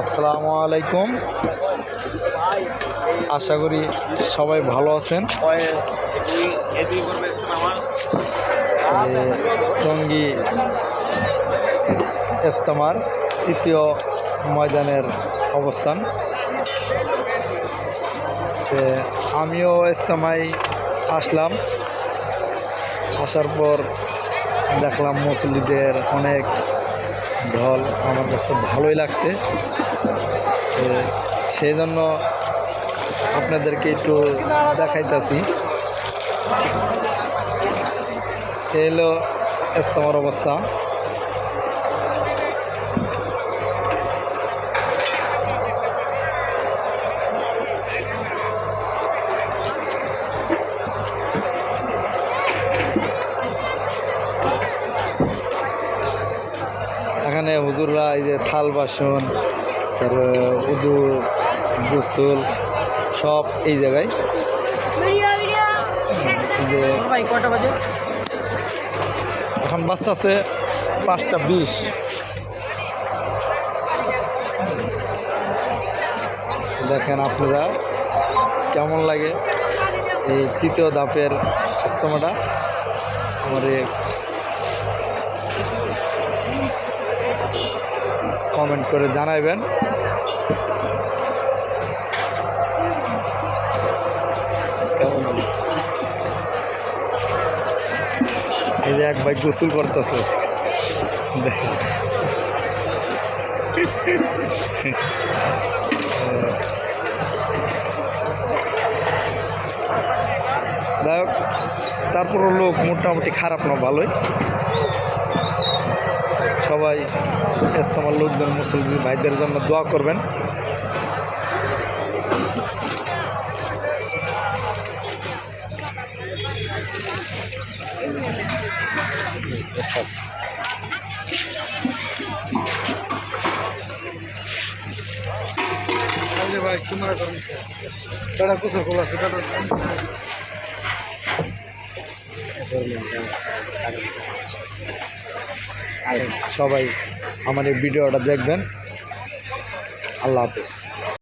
আসসালামু আলাইকুম। আশা করি সবাই ভালো আছেন। টঙ্গী ইস্তেমার তৃতীয় ময়দানের অবস্থান। আমিও ইস্তেমায় আসলাম। আসার পর দেখলাম মুসলিদের অনেক ঢল আমার কাছে ভালোই লাগছে। সেই জন্য আপনাদেরকে একটু দেখাইতেছি। এলো এস্তমার অবস্থা। এখানে হুজুররা এই যে থাল বাসন তারপরে উজু গোসল সব এই জায়গায়। Video video. এই যে ভাই কটা বাজে? এখন বাজতেছে পাঁচটা বিশ। দেখেন আপনারা কেমন লাগে এই তৃতীয় ধাপের ইস্তমাটা। আমার কমেন্ট করে জানাইবেন। এই যে এক ভাই গোসল করতেছে। দেখেন। যাই হোক লোক মোটামুটি খারাপ না, ভালোই। সবাই ইস্তেমার লোকজন মুসলিম ভাইদের জন্য দোয়া করবেন। ভাই দাদা কুসর খোলা দাদা সবাই আমার এই ভিডিওটা দেখবেন। আল্লাহ হাফিজ।